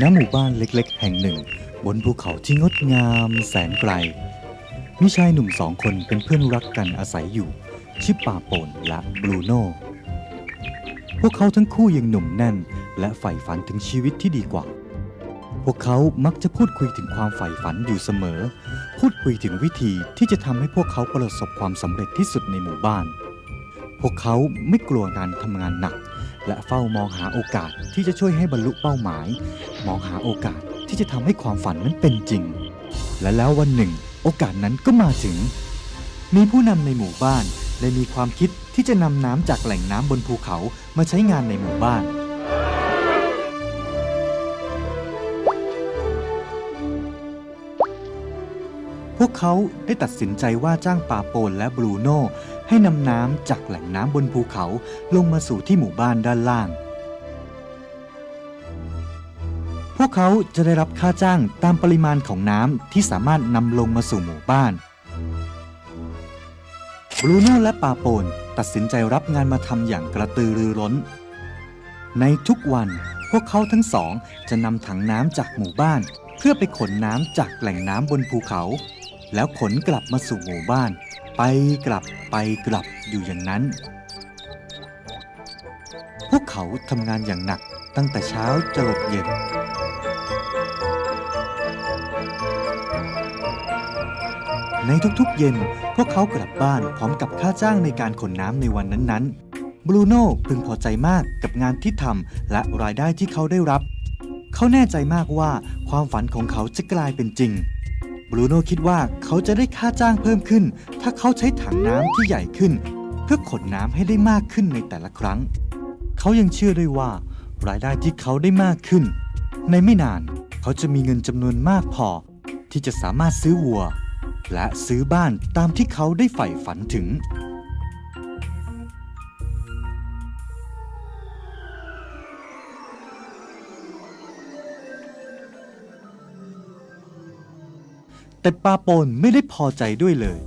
ณหมู่บ้านเล็กๆ แห่งหนึ่ง บนภูเขาที่งดงามแสนไกล มีชายหนุ่มสองคนเป็นเพื่อนรักกันอาศัยอยู่ ชื่อปาโปนและบรูโน่ พวกเขาทั้งคู่ยังหนุ่มแน่น และใฝ่ฝันถึงชีวิตที่ดีกว่า พวกเขามักจะพูดคุยถึงความใฝ่ฝันอยู่เสมอ พูดคุยถึงวิธีที่จะทำให้พวกเขาประสบความสำเร็จที่สุดในหมู่บ้าน พวกเขาไม่กลัวการทำงานหนัก และเฝ้ามองหาโอกาสที่จะช่วยให้บรรลุเป้าหมาย มองหาโอกาสที่จะทำให้ความฝันนั้นเป็นจริง และแล้ววันหนึ่ง โอกาสนั้นก็มาถึง มีผู้นำในหมู่บ้านได้มีความคิดที่จะนำน้ำจากแหล่งน้ำบนภูเขามาใช้งานในหมู่บ้าน วกเขาได้ตัดสินใจว่าจ้างปาโปนและบรูโน่ให้นำน้ำจากแหล่งน้ำบนภูเขาลงมาสู่ที่หมู่บ้านด้านล่าง พวกเขาจะได้รับค่าจ้างตามปริมาณของน้ำที่สามารถนำลงมาสู่หมู่บ้าน บรูโน่และปาโปนตัดสินใจรับงานมาทำอย่างกระตือรือร้น ในทุกวันพวกเขาทั้งสองจะนำถังน้ำจากหมู่บ้าน เพื่อไปขนน้ำจากแหล่งน้ำบนภูเขา แล้วขนกลับมาสู่หมู่บ้าน ไปกลับไปกลับอยู่อย่างนั้น พวกเขาทำงานอย่างหนักตั้งแต่เช้าจรดเย็น ในทุกๆเย็นพวกเขากลับบ้านพร้อมกับค่าจ้างในการขนน้ำในวันนั้นๆ บรูโน่พึงพอใจมากกับงานที่ทำและรายได้ที่เขาได้รับ เขาแน่ใจมากว่าความฝันของเขาจะกลายเป็นจริง บรูโน่คิดว่าเขาจะได้ค่าจ้างเพิ่มขึ้น ถ้าเขาใช้ถังน้ำที่ใหญ่ขึ้น เพื่อขนน้ำให้ได้มากขึ้นในแต่ละครั้ง เขายังเชื่อด้วยว่า รายได้ที่เขาได้มากขึ้น ในไม่นานเขาจะมีเงินจำนวนมากพอ ที่จะสามารถซื้อวัว และซื้อบ้านตามที่เขาได้ใฝ่ฝันถึง แต่ปาโปนไม่ได้พอใจด้วยเลย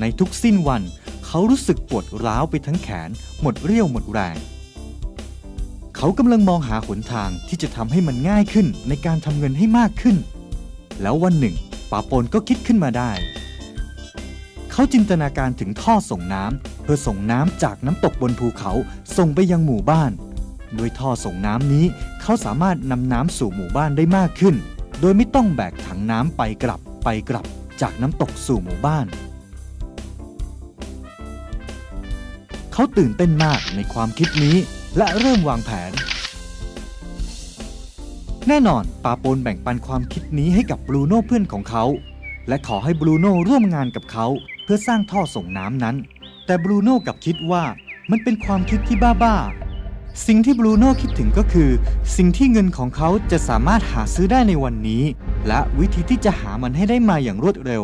ในทุกสิ้นวันเขารู้สึกปวดร้าวไปทั้งแขน หมดเรี่ยวหมดแรง เขากำลังมองหาหนทางที่จะทำให้มันง่ายขึ้นในการทำเงินให้มากขึ้น แล้ววันหนึ่งปาโปนก็คิดขึ้นมาได้ เขาจินตนาการถึงท่อส่งน้ำเพื่อส่งน้ำจากน้ำตกบนภูเขาส่งไปยังหมู่บ้านโดยท่อส่งน้ำนี้ เขาสามารถนำน้ำสู่หมู่บ้านได้มากขึ้น โดยไม่ต้องแบกถังน้ำไปกลับ ไปกลับจากน้ำตกสู่หมู่บ้าน เขาตื่นเต้นมากในความคิดนี้และเริ่มวางแผน แน่นอนปาโปนแบ่งปันความคิดนี้ให้กับบรูโน่เพื่อนของเขา และขอให้บรูโน่ร่วมงานกับเขาเพื่อสร้างท่อส่งน้ำนั้น แต่บรูโน่กลับคิดว่ามันเป็นความคิดที่บ้าๆ สิ่งที่บรูโน่คิดถึงก็คือ สิ่งที่เงินของเขาจะสามารถหาซื้อได้ในวันนี้ และวิธีที่จะหามันให้ได้มาอย่างรวดเร็ว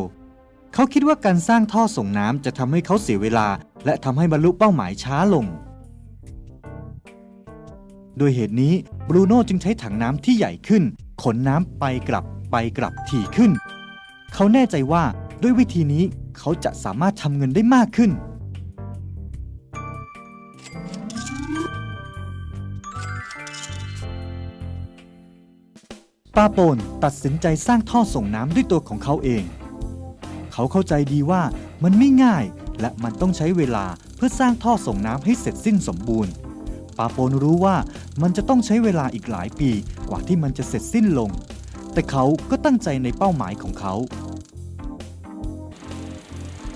เขาคิดว่าการสร้างท่อส่งน้ำจะทำให้เขาเสียเวลา และทำให้บรรลุเป้าหมายช้าลง โดยเหตุนี้บรูโน่จึงใช้ถังน้ำที่ใหญ่ขึ้น ขนน้ำไปกลับไปกลับถี่ขึ้น เขาแน่ใจว่าด้วยวิธีนี้เขาจะสามารถทำเงินได้มากขึ้น ปาโปนตัดสินใจสร้างท่อส่งน้ำด้วยตัวของเขาเอง เขาเข้าใจดีว่ามันไม่ง่าย และมันต้องใช้เวลาเพื่อสร้างท่อส่งน้ำให้เสร็จสิ้นสมบูรณ์ปาโปนรู้ว่ามันจะต้องใช้เวลาอีกหลายปีกว่าที่มันจะเสร็จสิ้นลง แต่เขาก็ตั้งใจในเป้าหมายของเขา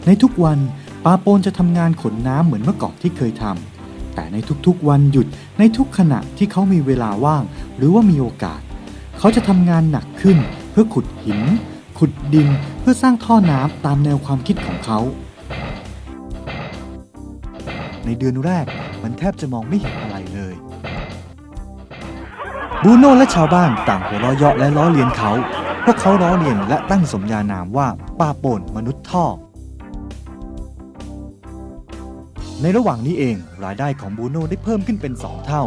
ในทุกวันปาโปนจะทำงานขนน้ำเหมือนเมื่อก่อนที่เคยทำแต่ในทุกๆวันหยุดในทุกขณะที่เขามีเวลาว่าง หรือว่ามีโอกาส เขาจะทำงานหนักขึ้น เพื่อขุดหิน ขุดดินเพื่อสร้างท่อน้ำตามแนวความคิดของเขา ในเดือนแรกมันแทบจะมองไม่เห็นอะไรเลย บูโน่และชาวบ้านต่างหัวเราะเยาะและล้อเลียนเขา พวกเขาล้อเลียนและตั้งสมญานามว่าป้าโป่นมนุษย์ท่อในระหว่างนี้เองรายได้ของบูโน่ได้เพิ่มขึ้นเป็น 2 เท่า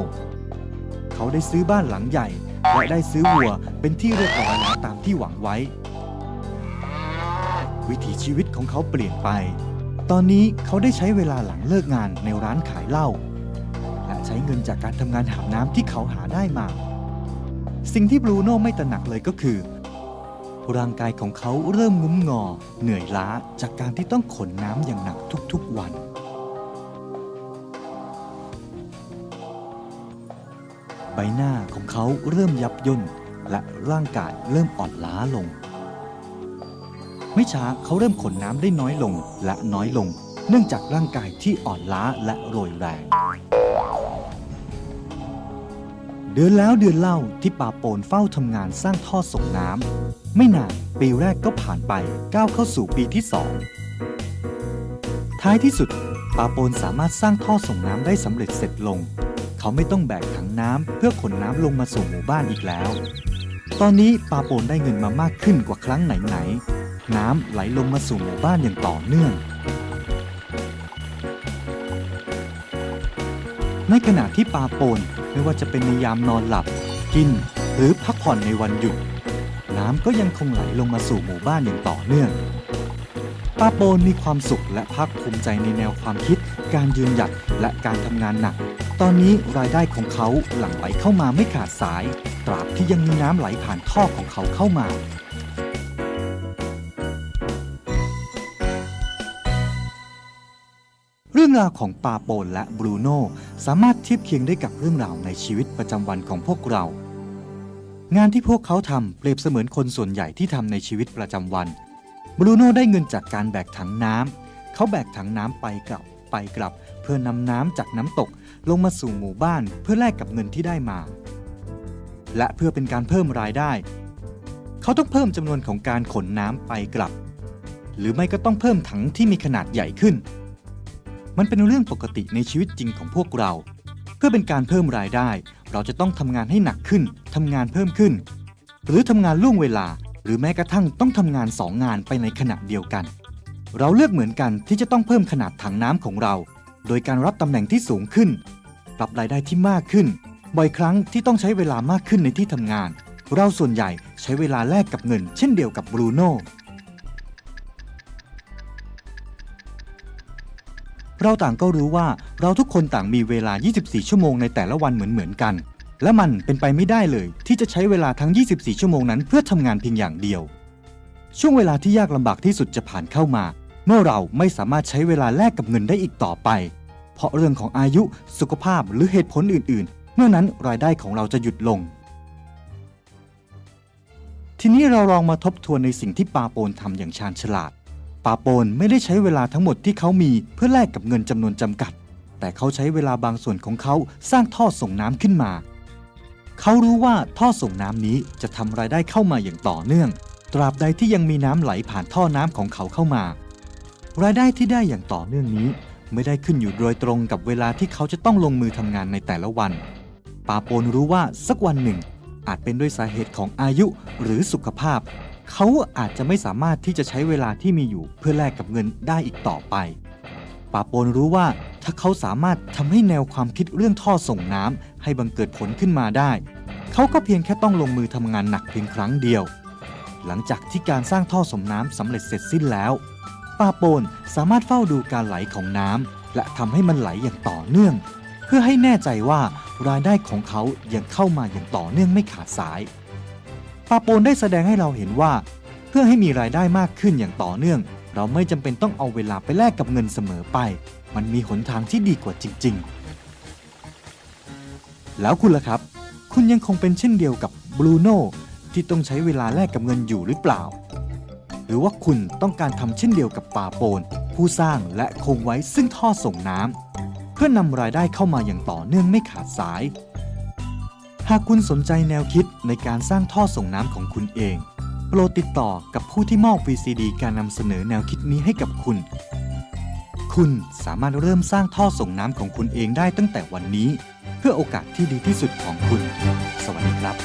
เขาได้ซื้อบ้านหลังใหญ่ และได้ซื้อวัวเป็นที่เรียบร้อยแล้วตามที่หวังไว้ วิถีชีวิตของเขาเปลี่ยนไป ตอนนี้เขาได้ใช้เวลาหลังเลิกงานในร้านขายเหล้าและใช้เงินจากการทำงานหาน้ำที่เขาหาได้มา สิ่งที่บรูโน่ไม่ตระหนักเลยก็คือ ร่างกายของเขาเริ่มงุ้มงอ เหนื่อยล้าจากการที่ต้องขนน้ำอย่างหนักทุกๆวัน ใบหน้าของเขาเริ่มยับย่นและร่างกายเริ่มอ่อนล้าลง ไม่ช้าเขาเริ่มขนน้ำได้น้อยลงและน้อยลง เนื่องจากร่างกายที่อ่อนล้าและโรยแรง เดือนแล้วเดือนเล่าที่ป่าโปนเฝ้าทำงานสร้างท่อส่งน้ำไม่นานปีแรกก็ผ่านไปก้าวเข้าสู่ปีที่สองท้ายที่สุดป่าโปนสามารถสร้างท่อส่งน้ำได้สำเร็จเสร็จลง เขาไม่ต้องแบกถังน้ำเพื่อขนน้ำลงมาสู่หมู่บ้านอีกแล้ว ตอนนี้ปาโปนได้เงินมามากขึ้นกว่าครั้งไหนๆ น้ำไหลลงมาสู่หมู่บ้านอย่างต่อเนื่อง ในขณะที่ปาโปนไม่ว่าจะเป็นในยามนอนหลับ กิน หรือพักผ่อนในวันหยุด น้ำก็ยังคงไหลลงมาสู่หมู่บ้านอย่างต่อเนื่อง ป้าโปนมีความสุขและภาคภูมิใจในแนวความคิด การยืนหยัดและการทำงานหนัก ตอนนี้รายได้ของเขาหลั่งไหลเข้ามาไม่ขาดสาย ตราบที่ยังมีน้ำไหลผ่านท่อของเขาเข้ามา เรื่องราวของปาโปนและบรูโน่สามารถเทียบเคียงได้กับเรื่องราวในชีวิตประจำวันของพวกเรา งานที่พวกเขาทำเปรียบเสมือนคนส่วนใหญ่ที่ทำในชีวิตประจำวัน บรูโน่ได้เงินจากการแบกถังน้ำเขาแบกถังน้ำไปกลับไปกลับ เพื่อนำน้ำจากน้ำตกลงมาสู่หมู่บ้านเพื่อแลกกับเงินที่ได้มา และเพื่อเป็นการเพิ่มรายได้ เขาต้องเพิ่มจำนวนของการขนน้ำไปกลับ หรือไม่ก็ต้องเพิ่มถังที่มีขนาดใหญ่ขึ้น มันเป็นเรื่องปกติในชีวิตจริงของพวกเรา เพื่อเป็นการเพิ่มรายได้ เราจะต้องทำงานให้หนักขึ้นทำงานเพิ่มขึ้น หรือทำงานล่วงเวลา หรือแม้กระทั่งต้องทำงานสองงานไปในขณะเดียวกัน เราเลือกเหมือนกันที่จะต้องเพิ่มขนาดถังน้ำของเรา โดยการรับตำแหน่งที่สูงขึ้น ปรับรายได้ที่มากขึ้น บ่อยครั้งที่ต้องใช้เวลามากขึ้นในที่ทำงาน เราส่วนใหญ่ใช้เวลาแลกกับเงิน เช่นเดียวกับบรูโน่เราต่างก็รู้ว่าเราทุกคนต่างมีเวลา 24 ชั่วโมงในแต่ละวันเหมือนๆกัน และมันเป็นไปไม่ได้เลย ที่จะใช้เวลาทั้ง 24 ชั่วโมงนั้นเพื่อทำงานเพียงอย่างเดียว ช่วงเวลาที่ยากลำบากที่สุดจะผ่านเข้ามา เมื่อเราไม่สามารถใช้เวลาแลกกับเงินได้อีกต่อไป เพราะเรื่องของอายุสุขภาพหรือเหตุผลอื่น ๆ เมื่อนั้นรายได้ของเราจะหยุดลง ทีนี้เราลองมาทบทวนในสิ่งที่ปาโปนทำอย่างชาญฉลาด ปาโปนไม่ได้ใช้เวลาทั้งหมดที่เขามีเพื่อแลกกับเงินจำนวนจำกัด แต่เขาใช้เวลาบางส่วนของเขาสร้างท่อส่งน้ำขึ้นมา เขารู้ว่าท่อส่งน้ำนี้จะทำรายได้เข้ามาอย่างต่อเนื่อง ตราบใดที่ยังมีน้ำไหลผ่านท่อน้ำของเขาเข้ามา รายได้ที่ได้อย่างต่อเนื่องนี้ ไม่ได้ขึ้นอยู่โดยตรงกับเวลาที่เขาจะต้องลงมือทำงานในแต่ละวันปาโปนรู้ว่าสักวันหนึ่ง อาจเป็นด้วยสาเหตุของอายุหรือสุขภาพ เขาอาจจะไม่สามารถที่จะใช้เวลาที่มีอยู่เพื่อแลกกับเงินได้อีกต่อไปปาโปนรู้ว่า ถ้าเขาสามารถทำให้แนวความคิดเรื่องท่อส่งน้ำให้บังเกิดผลขึ้นมาได้ เขาก็เพียงแค่ต้องลงมือทำงานหนักเพียงครั้งเดียว หลังจากที่การสร้างท่อส่งน้ำสำเร็จเสร็จสิ้นแล้วปาโปนสามารถเฝ้าดูการไหลของน้ำและทำให้มันไหลอย่างต่อเนื่อง เพื่อให้แน่ใจว่ารายได้ของเขายังเข้ามาอย่างต่อเนื่องไม่ขาดสายปาโปนได้แสดงให้เราเห็นว่า เพื่อให้มีรายได้มากขึ้นอย่างต่อเนื่อง เราไม่จำเป็นต้องเอาเวลาไปแลกกับเงินเสมอไป มันมีหนทางที่ดีกว่าจริง ๆ แล้วคุณล่ะครับ คุณยังคงเป็นเช่นเดียวกับบรูโน่ที่ต้องใช้เวลาแลกกับเงินอยู่หรือเปล่า หรือว่าคุณต้องการทำเช่นเดียวกับป่าโปน ผู้สร้างและคงไว้ซึ่งท่อส่งน้ำเพื่อนำรายได้เข้ามาอย่างต่อเนื่องไม่ขาดสาย หากคุณสนใจแนวคิดในการสร้างท่อส่งน้ำของคุณเอง โปรดติดต่อกับผู้ที่มอบ VCD การนำเสนอแนวคิดนี้ให้กับคุณ คุณสามารถเริ่มสร้างท่อส่งน้ำของคุณเองได้ตั้งแต่วันนี้ เพื่อโอกาสที่ดีที่สุดของคุณ สวัสดีครับ